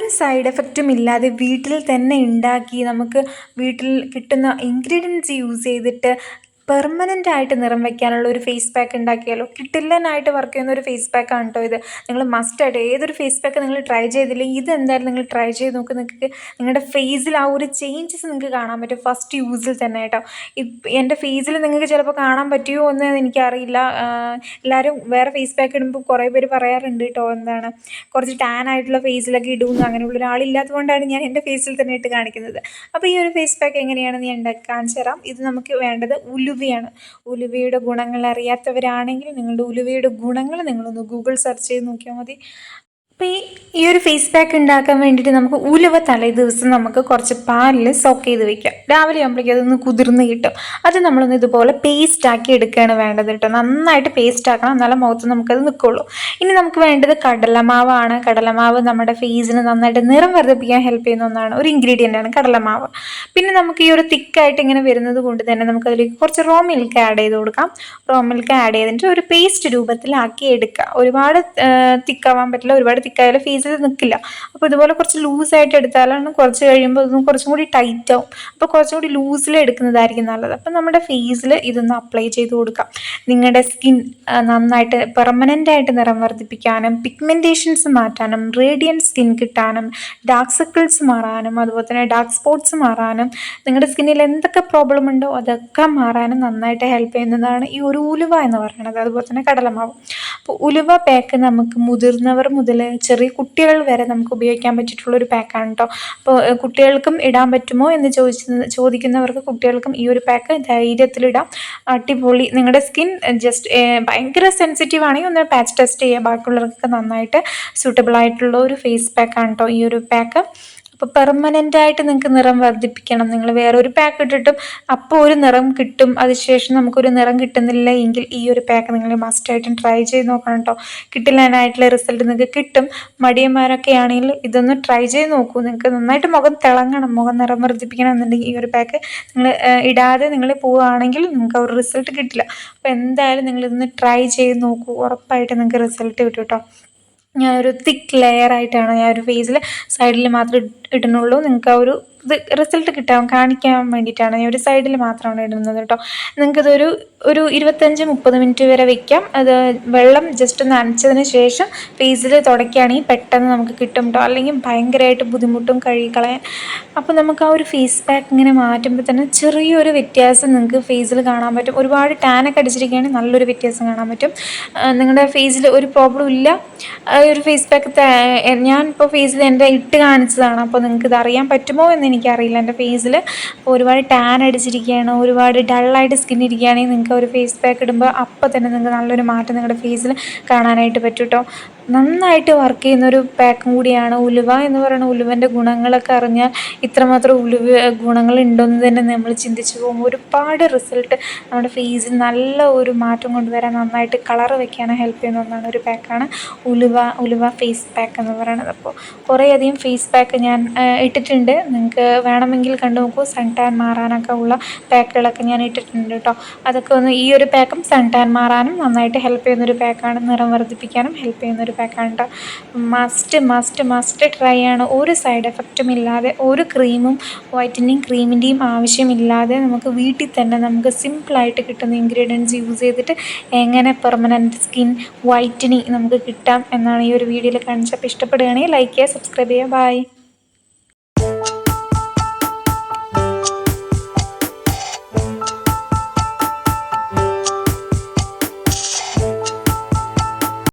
ഒരു സൈഡ് എഫക്റ്റും ഇല്ലാതെ വീട്ടിൽ തന്നെ ഉണ്ടാക്കി നമുക്ക് വീട്ടിൽ കിട്ടുന്ന ഇൻഗ്രീഡിയൻസ് യൂസ് ചെയ്തിട്ട് പെർമനന്റ് ആയിട്ട് നിറം വയ്ക്കാനുള്ള ഒരു ഫേസ് പാക്ക് ഉണ്ടാക്കിയാലോ? കിട്ടില്ലനായിട്ട് വർക്ക് ചെയ്യുന്ന ഒരു ഫേസ് പാക്ക് ആണ് കേട്ടോ ഇത്. നിങ്ങൾ മസ്റ്റായിട്ട് ഏതൊരു ഫേസ് പാക്ക് നിങ്ങൾ ട്രൈ ചെയ്തില്ലെങ്കിൽ ഇത് എന്തായാലും നിങ്ങൾ ട്രൈ ചെയ്ത് നോക്ക്. നിങ്ങൾക്ക് നിങ്ങളുടെ ഫേസിൽ ആ ഒരു ചേഞ്ചസ് നിങ്ങൾക്ക് കാണാൻ പറ്റും. ഫസ്റ്റ് യൂസിൽ തന്നെ കേട്ടോ എന്റെ ഫേസിൽ നിങ്ങൾക്ക് ചിലപ്പോൾ കാണാൻ പറ്റുമോ എന്ന് എനിക്കറിയില്ല. എല്ലാവരും വേറെ ഫേസ് പാക്ക് ഇടുമ്പോൾ കുറേ പേര് പറയാറുണ്ട് കേട്ടോ എന്താണ്. കുറച്ച് ടാൻ ആയിട്ടുള്ള ഫേസിലൊക്കെ ഇടുമെന്ന് അങ്ങനെയുള്ള ഒരാളില്ലാത്തതുകൊണ്ടാണ് ഞാൻ എന്റെ ഫേസിൽ തന്നെ ഇട്ട് കാണിക്കുന്നത്. അപ്പോൾ ഈ ഒരു ഫേസ് പാക്ക് എങ്ങനെയാണെന്ന് ഞാൻ ഉണ്ടാക്കി കാണിച്ചു തരാം. ഇത് നമുക്ക് വേണ്ടത് ഉലുവയാണ്. ഉലുവയുടെ ഗുണങ്ങൾ അറിയാത്തവരാണെങ്കിൽ നിങ്ങളുടെ ഉലുവയുടെ ഗുണങ്ങൾ നിങ്ങളൊന്ന് ഗൂഗിൾ സെർച്ച് ചെയ്ത് നോക്കിയാൽ മതി. അപ്പോൾ ഈ ഒരു ഫേസ് പാക്ക് ഉണ്ടാക്കാൻ വേണ്ടിയിട്ട് നമുക്ക് ഉലുവ തലേ ദിവസം നമുക്ക് കുറച്ച് പാലിൽ സോക്ക് ചെയ്ത് വെക്കാം. രാവിലെ ആകുമ്പോഴേക്കും അതൊന്ന് കുതിർന്ന് കിട്ടും. അത് നമ്മളൊന്ന് ഇതുപോലെ പേസ്റ്റ് ആക്കി എടുക്കുകയാണ് വേണ്ടത് കേട്ടോ. നന്നായിട്ട് പേസ്റ്റ് ആക്കണം എന്നാലും മുഖത്ത് നമുക്കത് നിൽക്കുള്ളൂ ഇനി നമുക്ക് വേണ്ടത് കടലമാവാണ്. കടലമാവ് നമ്മുടെ ഫേസിന് നന്നായിട്ട് നിറം വർദ്ധിപ്പിക്കാൻ ഹെൽപ്പ് ചെയ്യുന്ന ഒന്നാണ്. ഒരു ഇൻഗ്രീഡിയന്റ് ആണ് കടലമാവ്. പിന്നെ നമുക്ക് ഈ ഒരു തിക്കായിട്ട് ഇങ്ങനെ വരുന്നത് കൊണ്ട് തന്നെ നമുക്ക് അതിലേക്ക് കുറച്ച് റോ മിൽക്ക് ആഡ് ചെയ്ത് കൊടുക്കാം. റോ മിൽക്ക് ആഡ് ചെയ്തിട്ട് ഒരു പേസ്റ്റ് രൂപത്തിലാക്കി എടുക്കുക ഒരുപാട് തിക്കാവാൻ പറ്റില്ല. ഒരുപാട് തിക്കായാലും ഫേസിൽ നിൽക്കില്ല അപ്പോൾ ഇതുപോലെ കുറച്ച് ലൂസായിട്ട് എടുത്താലാണ് കുറച്ച് കഴിയുമ്പോൾ ഇതൊന്നും കുറച്ചും കൂടി ടൈറ്റ് ആവും. അപ്പോൾ കുറച്ചും കൂടി ലൂസിൽ എടുക്കുന്നതായിരിക്കും നല്ലത്. അപ്പോൾ നമ്മുടെ ഫേസിൽ ഇതൊന്ന് അപ്ലൈ ചെയ്ത് കൊടുക്കാം. നിങ്ങളുടെ സ്കിൻ നന്നായിട്ട് പെർമനന്റ് ആയിട്ട് നിറം വർദ്ധിപ്പിക്കാനും പിഗ്മെന്റേഷൻസ് മാറ്റാനും റേഡിയൻ സ്കിൻ കിട്ടാനും ഡാർക്ക് സർക്കിൾസ് മാറാനും അതുപോലെ തന്നെ ഡാർക്ക് സ്പോട്ട്സ് മാറാനും നിങ്ങളുടെ സ്കിന്നിൽ എന്തൊക്കെ പ്രോബ്ലം ഉണ്ടോ അതൊക്കെ മാറാനും നന്നായിട്ട് ഹെൽപ്പ് ചെയ്യുന്നതാണ് ഈ ഒരു ഉലുവ എന്ന് പറയുന്നത്. അതുപോലെ തന്നെ കടലമാവ്. അപ്പോൾ ഉലുവ പാക്ക് നമുക്ക് മുതിർന്നവർ മുതൽ ചെറിയ കുട്ടികൾ വരെ നമുക്ക് ഉപയോഗിക്കാൻ പറ്റിയിട്ടുള്ളൊരു പാക്കാണ് കേട്ടോ അപ്പോൾ കുട്ടികൾക്കും ഇടാൻ പറ്റുമോ എന്ന് ചോദിച്ച ചോദിക്കുന്നവർക്ക് കുട്ടികൾക്കും ഈ ഒരു പാക്ക് ധൈര്യത്തിലിടാം അടിപൊളി. നിങ്ങളുടെ സ്കിൻ ജസ്റ്റ് ഭയങ്കര സെൻസിറ്റീവ് ആണെങ്കിൽ ഒന്ന് പാച്ച് ടെസ്റ്റ് ചെയ്യുക ബാക്കിയുള്ളവർക്കൊക്കെ നന്നായിട്ട് സൂട്ടബിൾ ആയിട്ടുള്ള ഒരു ഫേസ് പാക്കാണ് കേട്ടോ ഈ ഒരു പാക്ക് അപ്പോൾ പെർമനന്റ് ആയിട്ട് നിങ്ങൾക്ക് നിറം വർദ്ധിപ്പിക്കണം. നിങ്ങൾ വേറെ ഒരു പാക്ക് ഇട്ടിട്ടും അപ്പോൾ ഒരു നിറം കിട്ടും. അതിനുശേഷം നമുക്കൊരു നിറം കിട്ടുന്നില്ല എങ്കിൽ ഈ ഒരു പാക്ക് നിങ്ങൾ മസ്റ്റായിട്ടും ട്രൈ ചെയ്ത് നോക്കണം കേട്ടോ കിട്ടില്ലാനായിട്ടുള്ള റിസൾട്ട് നിങ്ങൾക്ക് കിട്ടും. മടിയന്മാരൊക്കെ ആണെങ്കിൽ ഇതൊന്ന് ട്രൈ ചെയ്ത് നോക്കൂ. നിങ്ങൾക്ക് നന്നായിട്ട് മുഖം തിളങ്ങണം. മുഖം നിറം വർദ്ധിപ്പിക്കണം എന്നുണ്ടെങ്കിൽ ഈ ഒരു പാക്ക് നിങ്ങൾ ഇടാതെ നിങ്ങൾ പോവുകയാണെങ്കിൽ നിങ്ങൾക്ക് ഒരു റിസൾട്ട് കിട്ടില്ല. അപ്പോൾ എന്തായാലും നിങ്ങളിതൊന്ന് ട്രൈ ചെയ്ത് നോക്കൂ. ഉറപ്പായിട്ട് നിങ്ങൾക്ക് റിസൾട്ട് കിട്ടും കേട്ടോ ഞാനൊരു തിക്ക് ലെയർ ആയിട്ടാണ് ഞാൻ ഒരു ഫേസിൽ സൈഡിൽ മാത്രം ഇടുന്നുള്ളൂ നിങ്ങൾക്ക് ആ ഒരു ഇത് റിസൾട്ട് കിട്ടാൻ കാണിക്കാൻ വേണ്ടിയിട്ടാണ്. ഞാൻ ഒരു സൈഡിൽ മാത്രമാണ് ഇടുന്നത് കേട്ടോ. നിങ്ങൾക്കിതൊരു ഒരു ഇരുപത്തഞ്ച് മുപ്പത് മിനിറ്റ് വരെ വെക്കാം. അത് വെള്ളം ജസ്റ്റ് ഒന്ന് നനച്ചതിന് ശേഷം ഫേസിൽ തുടയ്ക്കുകയാണെങ്കിൽ പെട്ടെന്ന് നമുക്ക് കിട്ടും കേട്ടോ. അല്ലെങ്കിൽ ഭയങ്കരമായിട്ട് ബുദ്ധിമുട്ടും കഴുകിക്കളയാൻ അപ്പോൾ നമുക്ക് ആ ഒരു ഫേസ് പാക്ക് ഇങ്ങനെ മാറ്റുമ്പോൾ തന്നെ ചെറിയൊരു വ്യത്യാസം നിങ്ങൾക്ക് ഫേസിൽ കാണാൻ പറ്റും. ഒരുപാട് ടാനൊക്കെ അടിച്ചിരിക്കുകയാണെങ്കിൽ നല്ലൊരു വ്യത്യാസം കാണാൻ പറ്റും. നിങ്ങളുടെ ഫേസിൽ ഒരു പ്രോബ്ലം ഇല്ല. ഒരു ഫേസ് പാക്ക് ഞാൻ ഇപ്പോൾ ഫേസിൽ എന്റെ ഇട്ട് കാണിച്ചതാണ്. അപ്പോൾ നിങ്ങൾക്ക് ഇത് അറിയാൻ പറ്റുമോ എന്ന് എനിക്കറിയില്ല. എന്റെ ഫേസിൽ ഒരുപാട് ടാൻ അടിച്ചിരിക്കുകയാണ് ഒരുപാട് ഡള്ളായിട്ട് സ്കിൻ ഇരിക്കുകയാണെങ്കിൽ നിങ്ങൾക്ക് ഒരു ഫേസ് പാക്ക് ഇടുമ്പോൾ അപ്പോൾ തന്നെ നിങ്ങൾക്ക് നല്ലൊരു മാറ്റം നിങ്ങളുടെ ഫേസിൽ കാണാനായിട്ട് പറ്റും കേട്ടോ നന്നായിട്ട് വർക്ക് ചെയ്യുന്ന ഒരു പാക്കും കൂടിയാണ് ഉലുവ എന്ന് പറയുന്ന ഉലുവന്റെ ഗുണങ്ങളൊക്കെ അറിഞ്ഞാൽ ഇത്രമാത്രം ഉലുവ ഗുണങ്ങളുണ്ടോയെന്ന് തന്നെ നമ്മൾ ചിന്തിച്ചു പോകും ഒരുപാട് റിസൾട്ട് നമ്മുടെ ഫേസിൽ നല്ല ഒരു മാറ്റം കൊണ്ടുവരാൻ നന്നായിട്ട് കളർ വയ്ക്കാനും ഹെൽപ്പ് ചെയ്യുന്ന ഒന്നാണ് ഒരു പാക്കാണ് ഉലുവ ഉലുവ ഫേസ് പാക്ക് എന്ന് പറയുന്നത്. അപ്പോൾ കുറേയധികം ഫേസ് പാക്ക് ഞാൻ ഇട്ടിട്ടുണ്ട്. നിങ്ങൾക്ക് വേണമെങ്കിൽ കണ്ടു നോക്കൂ. സൺ ടാൻ മാറാനൊക്കെ ഉള്ള പാക്കുകളൊക്കെ ഞാൻ ഇട്ടിട്ടുണ്ട് കേട്ടോ. അതൊക്കെ ഒന്ന് ഈ ഒരു പാക്കും സൺ ടാൻ മാറാനും നന്നായിട്ട് ഹെൽപ്പ് ചെയ്യുന്നൊരു പാക്കാണ് നിറം വർദ്ധിപ്പിക്കാനും ഹെൽപ്പ് ചെയ്യുന്നൊരു പാക്കാണ് കേട്ടോ മസ്റ്റ് മസ്റ്റ് മസ്റ്റ് ട്രൈ ആണ്. ഒരു സൈഡ് എഫക്റ്റും ഇല്ലാതെ ഒരു ക്രീമും വൈറ്റനിങ് ക്രീമിന്റെയും ആവശ്യമില്ലാതെ നമുക്ക് വീട്ടിൽ തന്നെ നമുക്ക് സിമ്പിളായിട്ട് കിട്ടുന്ന ഇൻഗ്രീഡിയൻസ് യൂസ് ചെയ്തിട്ട് എങ്ങനെ പെർമനന്റ് സ്കിൻ വൈറ്റനിങ് നമുക്ക് കിട്ടാം എന്നാണ് ഈ ഒരു വീഡിയോയിൽ കാണിച്ചപ്പോൾ ഇഷ്ടപ്പെടുകയാണെങ്കിൽ ലൈക്ക് ചെയ്യുക സബ്സ്ക്രൈബ് ചെയ്യുക. ബൈ